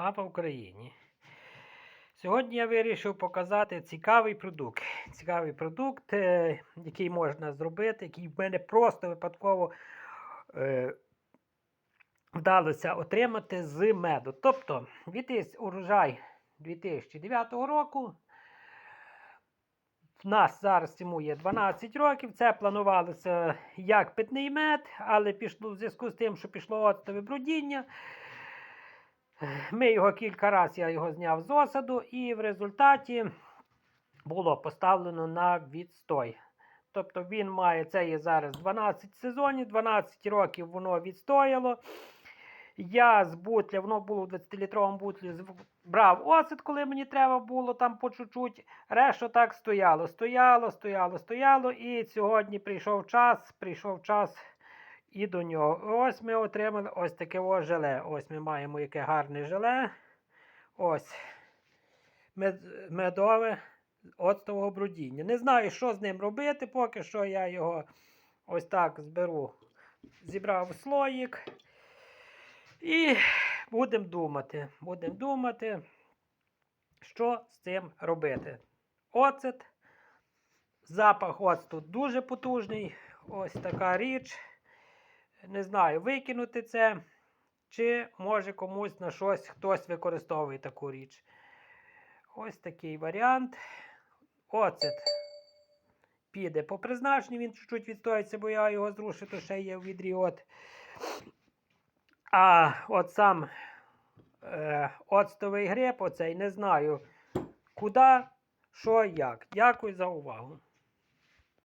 Слава Україні! Сьогодні я вирішив показати цікавий продукт. Цікавий продукт, е, який можна зробити, який в мене просто випадково е, вдалося отримати з меду. Тобто, 2000 урожай 2009 року. В нас зараз йому є 12 років. Це планувалося як питний мед, але пішло в зв'язку з тим, що пішло оцтове брудіння. Ми його кілька разів я його зняв з осаду, і в результаті було поставлено на відстой. Тобто він має, це є зараз 12 сезонів, 12 років воно відстояло. Я з бутля, воно було в 20-літровому бутлі, брав оцет, коли мені треба було там по чуть-чуть. Решта так стояло, стояло, стояло, стояло. І сьогодні прийшов час, прийшов час і до нього. Ось ми отримали ось таке ось желе. Ось ми маємо яке гарне желе. Ось мед, медове оцтового брудіння. Не знаю, що з ним робити, поки що я його ось так зберу. Зібрав слоїк. І будемо думати. Будемо думати, що з цим робити. Оцет. Запах оцту дуже потужний. Ось така річ. Не знаю, викинути це, чи може комусь на щось хтось використовує таку річ. Ось такий варіант. Оцет піде по призначенню, він чуть-чуть відстоїться, бо я його зрушу, то ще є в відрі. От. А от сам е, оцтовий гриб, оцей не знаю куди, що, як. Дякую за увагу.